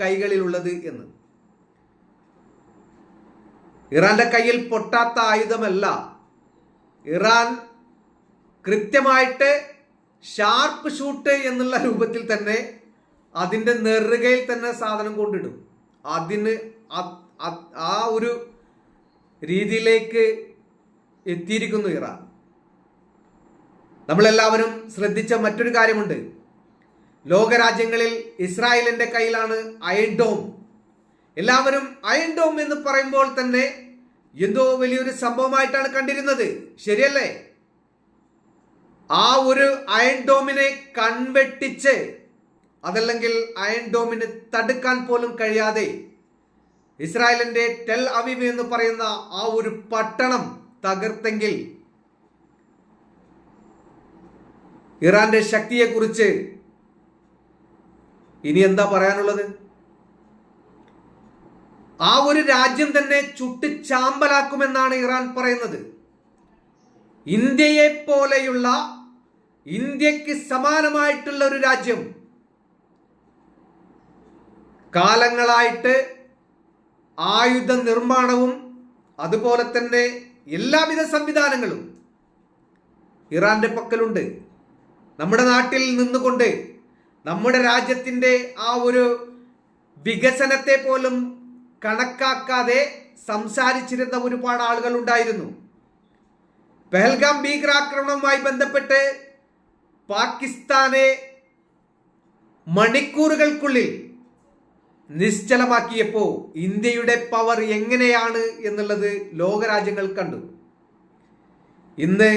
കൈകളിലുള്ളത് എന്ന്. ഇറാന്റെ കയ്യിൽ പൊട്ടാത്ത ആയുധമല്ല. ഇറാൻ കൃത്യമായിട്ട് ഷാർപ്പ് ഷൂട്ട് എന്നുള്ള രൂപത്തിൽ തന്നെ അതിന്റെ നെറുകയിൽ തന്നെ സാധനം കൊണ്ടിടും. അതിന് ആ ഒരു രീതിയിലേക്ക് എത്തിയിരിക്കുന്നു ഇറാൻ. നമ്മളെല്ലാവരും ശ്രദ്ധിച്ച മറ്റൊരു കാര്യമുണ്ട്. ലോകരാജ്യങ്ങളിൽ ഇസ്രായേലിന്റെ കയ്യിലാണ് അയൺ ഡോം എല്ലാവരും അയൺ ഡോം എന്ന് പറയുമ്പോൾ തന്നെ എന്തോ വലിയൊരു സംഭവമായിട്ടാണ് കണ്ടിരുന്നത്. ശരിയല്ലേ? ആ ഒരു അയൺ ഡോമിനെ കൺവെട്ടിച്ച് അതല്ലെങ്കിൽ അയൺ ഡോമിന് തടുക്കാൻ പോലും കഴിയാതെ ഇസ്രായേലിന്റെ ടെൽ അവിവ് എന്ന് പറയുന്ന ആ ഒരു പട്ടണം തകർത്തെങ്കിൽ ഇറാന്റെ ശക്തിയെക്കുറിച്ച് ഇനി എന്താ പറയാനുള്ളത്? ആ ഒരു രാജ്യം തന്നെ ചുട്ട് ചാമ്പലാക്കുമെന്നാണ് ഇറാൻ പറയുന്നത്. ഇന്ത്യയെ പോലെയുള്ള ഇന്ത്യയ്ക്ക് സമാനമായിട്ടുള്ള ഒരു രാജ്യം. കാലങ്ങളായിട്ട് ആയുധ നിർമ്മാണവും അതുപോലെ തന്നെ എല്ലാവിധ സംവിധാനങ്ങളും ഇറാന്റെ പക്കലുണ്ട്. നമ്മുടെ നാട്ടിൽ നിന്നുകൊണ്ട് നമ്മുടെ രാജ്യത്തിന്റെ ആ ഒരു വികസനത്തെ പോലും കണക്കാക്കാതെ സംസാരിച്ചിരുന്ന ഒരുപാട് ആളുകൾ ഉണ്ടായിരുന്നു. പെഹൽഗാം ഭീകരാക്രമണവുമായി ബന്ധപ്പെട്ട് പാകിസ്ഥാനെ മണിക്കൂറുകൾക്കുള്ളിൽ നിശ്ചലമാക്കിയപ്പോൾ ഇന്ത്യയുടെ പവർ എങ്ങനെയാണ് എന്നുള്ളത് ലോകരാജ്യങ്ങൾ കണ്ടു. ഇന്ന്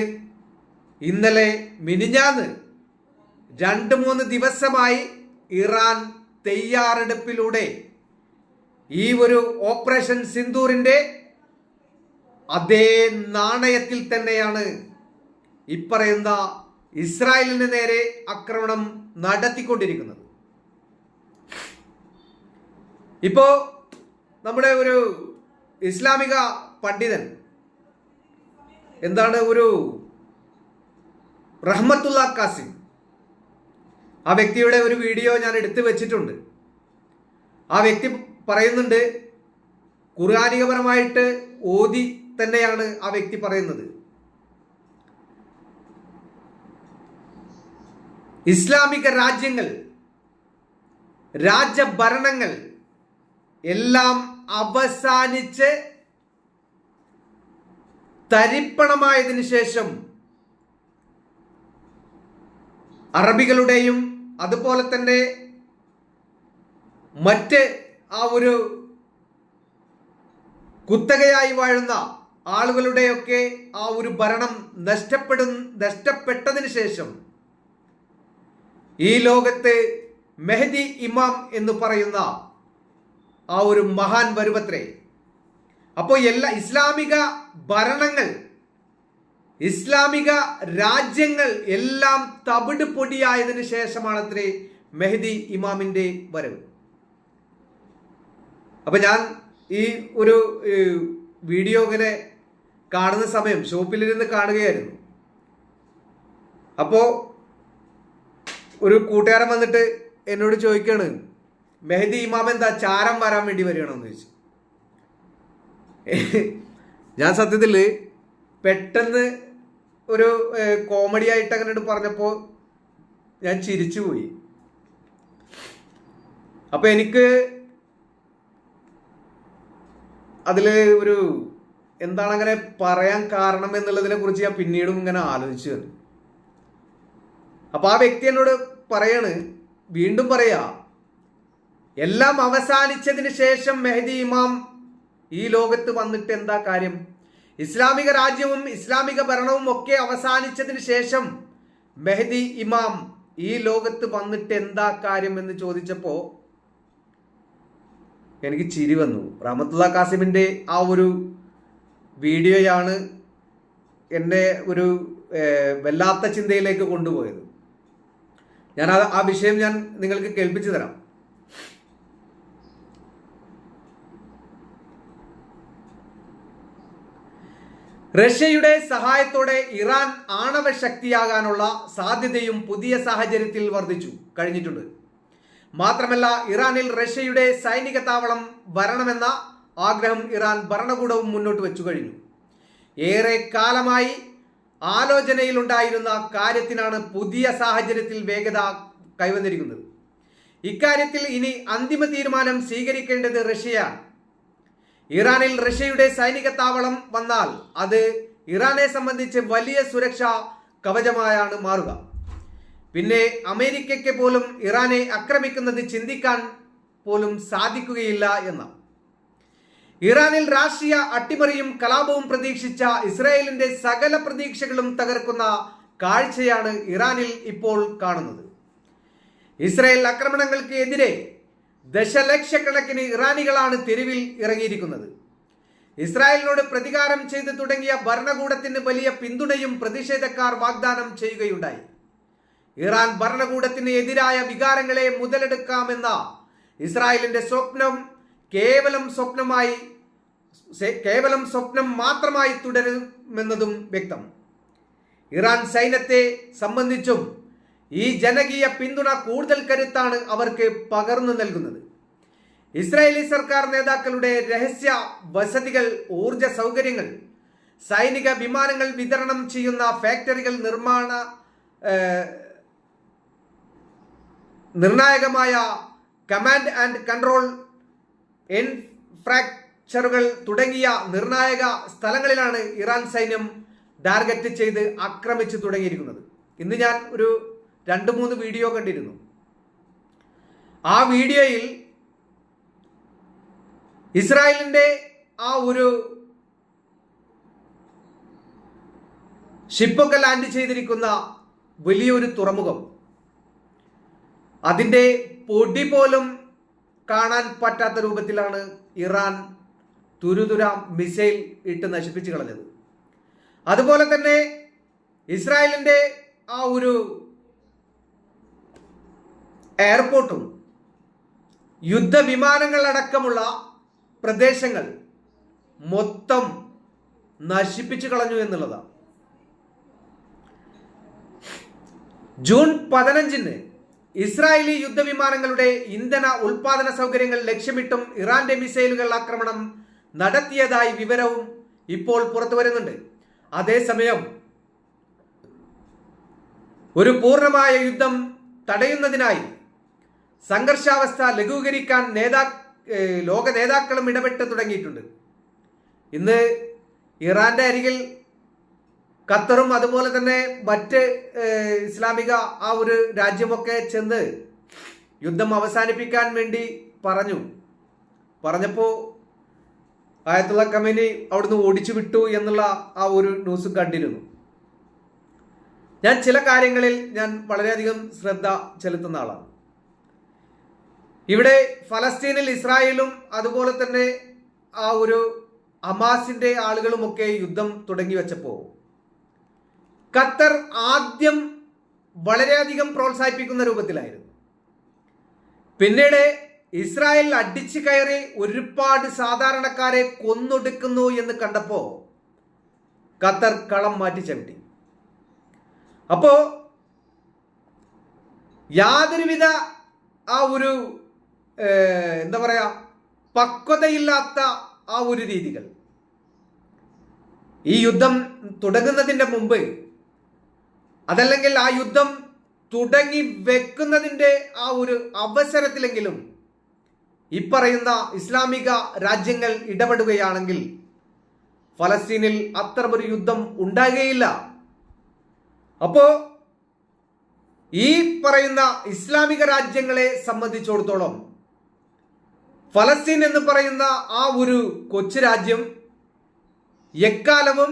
ഇന്നലെ മിനിഞ്ഞാന്ന് രണ്ട് മൂന്ന് ദിവസമായി ഇറാൻ തയ്യാറെടുപ്പിലൂടെ ഈ ഒരു ഓപ്പറേഷൻ സിന്ദൂറിന്റെ അതേ നാണയത്തിൽ തന്നെയാണ്. ഇപ്പറയുന്ന ഇസ്രായേലിന് നേരെ ആക്രമണം നടത്തിക്കൊണ്ടിരിക്കുന്നത്. ഇപ്പോ നമ്മുടെ ഒരു ഇസ്ലാമിക പണ്ഡിതൻ എന്താണ് ഒരു റഹ്മത്തുള്ള കാസിം ആ വ്യക്തിയുടെ ഒരു വീഡിയോ ഞാൻ എടുത്തു വെച്ചിട്ടുണ്ട്. ആ വ്യക്തി പറയുന്നുണ്ട് ഖുർആാനികപരമായിട്ട് ഓതി തന്നെയാണ് ആ വ്യക്തി പറയുന്നത്. ഇസ്ലാമിക രാജ്യങ്ങൾ രാജഭരണങ്ങൾ എല്ലാം അവസാനിച്ച് തരിപ്പണമായതിനു ശേഷം അറബികളുടെയും അതുപോലെ തന്നെ മറ്റ് ആ ഒരു കുത്തകയായി വാഴുന്ന ആളുകളുടെയൊക്കെ ആ ഒരു ഭരണം നഷ്ടപ്പെടു നഷ്ടപ്പെട്ടതിന് ശേഷം ഈ ലോകത്ത് മെഹദി ഇമാം എന്ന് പറയുന്ന ആ ഒരു മഹാൻ വരുവത്രേ അപ്പോൾ എല്ലാ ഇസ്ലാമിക ഭരണങ്ങൾ ഇസ്ലാമിക രാജ്യങ്ങൾ എല്ലാം തവിട് പൊടിയായതിനു ശേഷമാണത്രേ മെഹദി ഇമാമിന്റെ വരവ്. അപ്പൊ ഞാൻ ഈ ഒരു വീഡിയോ ഇങ്ങനെ കാണുന്ന സമയം ഷോപ്പിലിരുന്ന് കാണുകയായിരുന്നു. അപ്പോ ഒരു കൂട്ടുകാരൻ വന്നിട്ട് എന്നോട് ചോദിക്കാണ് മെഹദി ഇമാം എന്താ ചാരം വരാൻ വേണ്ടി വരികയാണോന്ന് ചോദിച്ചു. ഞാൻ സത്യത്തിൽ പെട്ടെന്ന് ഒരു കോമഡി ആയിട്ട് അങ്ങനെ പറഞ്ഞപ്പോൾ ഞാൻ ചിരിച്ചു പോയി അപ്പൊ എനിക്ക് അതിൽ ഒരു എന്താണ് അങ്ങനെ പറയാൻ കാരണം എന്നുള്ളതിനെ കുറിച്ച് ഞാൻ പിന്നീടും ഇങ്ങനെ ആലോചിച്ചു തന്നു അപ്പൊ ആ വ്യക്തി എന്നോട് പറയാണ് വീണ്ടും പറയാ എല്ലാം അവസാനിച്ചതിന് ശേഷം മെഹദി ഇമാം ഈ ലോകത്ത് വന്നിട്ട് എന്താ കാര്യം? ഇസ്ലാമിക രാജ്യവും ഇസ്ലാമിക ഭരണവും ഒക്കെ അവസാനിച്ചതിന് ശേഷം മെഹദി ഇമാം ഈ ലോകത്ത് വന്നിട്ട് എന്താ കാര്യം എന്ന് ചോദിച്ചപ്പോ എനിക്ക് ചിരി വന്നു. റഹമത്തുള്ള കാസിമിന്റെ ആ ഒരു വീഡിയോയാണ് എന്നെ ഒരു വല്ലാത്ത ചിന്തയിലേക്ക് കൊണ്ടുപോയത്. ഞാൻ ആ വിഷയം ഞാൻ നിങ്ങൾക്ക് കേൾപ്പിച്ചു തരാം. റഷ്യയുടെ സഹായത്തോടെ ഇറാൻ ആണവ ശക്തിയാകാനുള്ള സാധ്യതയും പുതിയ സാഹചര്യത്തിൽ വർദ്ധിച്ചു. കഴിഞ്ഞിട്ടുണ്ട്. മാത്രമല്ല ഇറാനിൽ റഷ്യയുടെ സൈനിക താവളം വരണമെന്ന ആഗ്രഹം ഇറാൻ ഭരണകൂടവും മുന്നോട്ട് വെച്ചു കഴിഞ്ഞു. ഏറെ കാലമായി ആലോചനയിലുണ്ടായിരുന്ന കാര്യത്തിനാണ് പുതിയ സാഹചര്യത്തിൽ വേഗത കൈവന്നിരിക്കുന്നത്. ഇക്കാര്യത്തിൽ ഇനി അന്തിമ തീരുമാനം സ്വീകരിക്കേണ്ടത് റഷ്യയാണ്. ഇറാനിൽ റഷ്യയുടെ സൈനിക താവളം വന്നാൽ അത് ഇറാനെ സംബന്ധിച്ച് വലിയ സുരക്ഷാ കവചമായാണ് മാറുക. പിന്നെ അമേരിക്കയ്ക്ക് പോലും ഇറാനെ ആക്രമിക്കുന്നത് ചിന്തിക്കാൻ പോലും സാധിക്കുകയില്ല എന്ന. ഇറാനിൽ രാഷ്ട്രീയ അട്ടിമറിയും കലാപവും പ്രതീക്ഷിച്ച ഇസ്രായേലിന്റെ സകല പ്രതീക്ഷകളും തകർക്കുന്ന കാഴ്ചയാണ് ഇറാനിൽ ഇപ്പോൾ കാണുന്നത്. ഇസ്രായേൽ ആക്രമണങ്ങൾക്ക് എതിരെ ദശലക്ഷക്കണക്കിന് ഇറാനികളാണ് തെരുവിൽ ഇറങ്ങിയിരിക്കുന്നത്. ഇസ്രായേലിനോട് പ്രതികാരം ചെയ്തു തുടങ്ങിയ ഭരണകൂടത്തിന് വലിയ പിന്തുണയും പ്രതിഷേധക്കാർ വാഗ്ദാനം ചെയ്യുകയുണ്ടായി. ഇറാൻ ഭരണകൂടത്തിന് എതിരായ വികാരങ്ങളെ മുതലെടുക്കാമെന്ന ഇസ്രായേലിന്റെ സ്വപ്നം കേവലം സ്വപ്നമായി കേവലം സ്വപ്നം മാത്രമായി തുടരുമെന്നതും വ്യക്തം. ഇറാൻ സൈന്യത്തെ സംബന്ധിച്ചും ഈ ജനകീയ പിന്തുണ കൂടുതൽ കരുത്താണ് അവർക്ക് പകർന്നു നൽകുന്നത്. ഇസ്രായേലി സർക്കാർ നേതാക്കളുടെ രഹസ്യ വസതികൾ ഊർജ സൗകര്യങ്ങൾ സൈനിക വിമാനങ്ങൾ വിതരണം ചെയ്യുന്ന ഫാക്ടറികൾ നിർമ്മാണ നിർണായകമായ കമാൻഡ് ആൻഡ് കൺട്രോൾ ഇൻഫ്രാക്ചറുകൾ തുടങ്ങിയ നിർണായക സ്ഥലങ്ങളിലാണ് ഇറാൻ സൈന്യം ടാർഗറ്റ് ചെയ്ത് ആക്രമിച്ചു തുടങ്ങിയിരിക്കുന്നത്. ഇന്ന് ഞാൻ ഒരു രണ്ട് മൂന്ന് വീഡിയോ കണ്ടിരുന്നു. ആ വീഡിയോയിൽ ഇസ്രായേലിന്റെ ആ ഒരു ഷിപ്പൊക്കെ ലാൻഡ് ചെയ്തിരിക്കുന്ന വലിയൊരു തുറമുഖം. അതിന്റെ പൊടി പോലും കാണാൻ പറ്റാത്ത രൂപത്തിലാണ് ഇറാൻ തുരുതുര മിസൈൽ ഇട്ട് നശിപ്പിച്ചു കളഞ്ഞത്. അതുപോലെ തന്നെ ഇസ്രായേലിന്റെ ആ ഒരു എയർപോർട്ടും യുദ്ധവിമാനങ്ങളടക്കമുള്ള പ്രദേശങ്ങൾ മൊത്തം നശിപ്പിച്ചു കളഞ്ഞു എന്നുള്ളതാണ്. ജൂൺ പതിനഞ്ചിന് ഇസ്രായേലി യുദ്ധവിമാനങ്ങളുടെ ഇന്ധന ഉൽപാദന സൗകര്യങ്ങൾ ലക്ഷ്യമിട്ടും ഇറാന്റെ മിസൈലുകൾ ആക്രമണം നടത്തിയതായി വിവരവും ഇപ്പോൾ പുറത്തു വരുന്നുണ്ട്. അതേസമയം ഒരു പൂർണമായ യുദ്ധം തടയുന്നതിനായി സംഘർഷാവസ്ഥ ലഘൂകരിക്കാൻ നേതാ ലോക നേതാക്കളും ഇടപെട്ട് തുടങ്ങിയിട്ടുണ്ട്. ഇന്ന് ഇറാന്റെ അരികിൽ ഖത്തറും അതുപോലെ തന്നെ മറ്റ് ഇസ്ലാമിക ആ ഒരു രാജ്യമൊക്കെ ചെന്ന് യുദ്ധം അവസാനിപ്പിക്കാൻ വേണ്ടി പറഞ്ഞു. പറഞ്ഞപ്പോൾ ആയത്തുള്ള കമനി അവിടുന്ന് ഓടിച്ചു വിട്ടു എന്നുള്ള ആ ഒരു ന്യൂസ് കണ്ടിരുന്നു. ഞാൻ ചില കാര്യങ്ങളിൽ ഞാൻ വളരെയധികം ശ്രദ്ധ ചെലുത്തുന്ന ആളാണ്. ഇവിടെ ഫലസ്തീനിൽ ഇസ്രായേലും അതുപോലെ തന്നെ ആ ഒരു അമാസിന്റെ ആളുകളുമൊക്കെ യുദ്ധം തുടങ്ങി വെച്ചപ്പോൾ ഖത്തർ ആദ്യം വളരെയധികം പ്രോത്സാഹിപ്പിക്കുന്ന രൂപത്തിലായിരുന്നു. പിന്നീട് ഇസ്രായേൽ അടിച്ചു കയറി ഒരുപാട് സാധാരണക്കാരെ കൊന്നൊടുക്കുന്നു എന്ന് കണ്ടപ്പോൾ ഖത്തർ കളം മാറ്റി ചവിട്ടി. അപ്പോ യാതൊരുവിധ ആ ഒരു എന്താ പറയുക പക്വതയില്ലാത്ത ആ ഒരു രീതികൾ. ഈ യുദ്ധം തുടങ്ങുന്നതിന്റെ മുമ്പ് അതല്ലെങ്കിൽ ആ യുദ്ധം തുടങ്ങി വെക്കുന്നതിന്റെ ആ ഒരു അവസരത്തിലെങ്കിലും ഇപ്പറയുന്ന ഇസ്ലാമിക രാജ്യങ്ങൾ ഇടപെടുകയാണെങ്കിൽ ഫലസ്തീനിൽ അത്തരമൊരു യുദ്ധം ഉണ്ടാകുകയില്ല. അപ്പോ ഈ പറയുന്ന ഇസ്ലാമിക രാജ്യങ്ങളെ സംബന്ധിച്ചിടത്തോളം ഫലസ്തീൻ എന്ന് പറയുന്ന ആ ഒരു കൊച്ചു രാജ്യം എക്കാലവും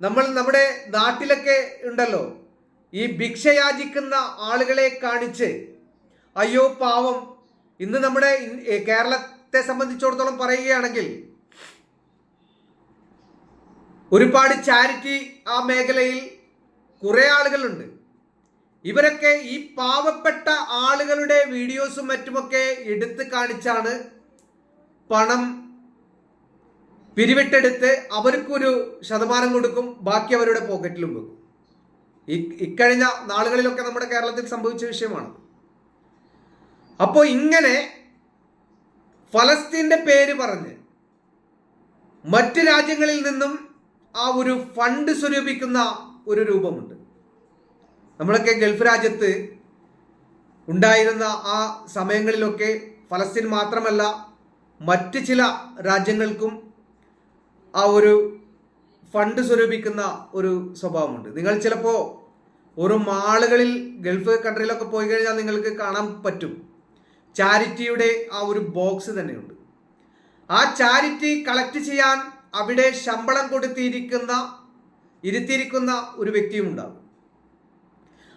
നമ്മൾ നമ്മുടെ നാട്ടിലൊക്കെ ഉണ്ടല്ലോ. ഈ ഭിക്ഷയാചിക്കുന്ന ആളുകളെ കാണിച്ച് അയ്യോ പാവം ഇന്ന് നമ്മുടെ കേരളത്തെ സംബന്ധിച്ചിടത്തോളം പറയുകയാണെങ്കിൽ ഒരുപാട് ചാരിറ്റി ആ മേഖലയിൽ കുറെ ആളുകളുണ്ട്. ഇവരൊക്കെ ഈ പാവപ്പെട്ട ആളുകളുടെ വീഡിയോസും മറ്റുമൊക്കെ എടുത്ത് കാണിച്ചാണ് പണം പിരിവിട്ടെടുത്ത് അവർക്കൊരു ശതമാനം കൊടുക്കും ബാക്കി അവരുടെ പോക്കറ്റിലും വെക്കും. ഇക്കഴിഞ്ഞ നാളുകളിലൊക്കെ നമ്മുടെ കേരളത്തിൽ സംഭവിച്ച വിഷയമാണ്. അപ്പോൾ ഇങ്ങനെ ഫലസ്തീന്റെ പേര് പറഞ്ഞ് മറ്റ് രാജ്യങ്ങളിൽ നിന്നും ആ ഒരു ഫണ്ട് സ്വരൂപിക്കുന്ന ഒരു രൂപമുണ്ട്. നമ്മളൊക്കെ ഗൾഫ് രാജ്യത്ത് ഉണ്ടായിരുന്ന ആ സമയങ്ങളിലൊക്കെ ഫലസ്തീൻ മാത്രമല്ല മറ്റ് ചില രാജ്യങ്ങൾക്കും ആ ഒരു ഫണ്ട് സ്വരൂപിക്കുന്ന ഒരു സ്വഭാവമുണ്ട്. നിങ്ങൾ ചിലപ്പോൾ ഓരോ മാളുകളിൽ ഗൾഫ് കൺട്രിയിലൊക്കെ പോയി കഴിഞ്ഞാൽ നിങ്ങൾക്ക് കാണാൻ പറ്റും. ചാരിറ്റിയുടെ ആ ഒരു ബോക്സ് തന്നെയുണ്ട്. ആ ചാരിറ്റി കളക്ട് ചെയ്യാൻ അവിടെ ശമ്പളം കൊടുത്തിരിക്കുന്ന ഇരുത്തിയിരിക്കുന്ന ഒരു വ്യക്തിയും ഉണ്ടാകും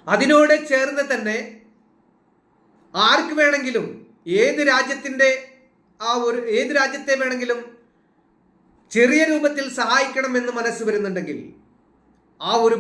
അതിനോട് ചേർന്ന് തന്നെ ആർക്ക് വേണമെങ്കിലും ഏത് രാജ്യത്തിന്റെ ആ ഒരു ഏത് രാജ്യത്തെ വേണമെങ്കിലും ചെറിയ രൂപത്തിൽ സഹായിക്കണം എന്ന് മനസ്സ് വരുന്നുണ്ടെങ്കിൽ ആ ഒരു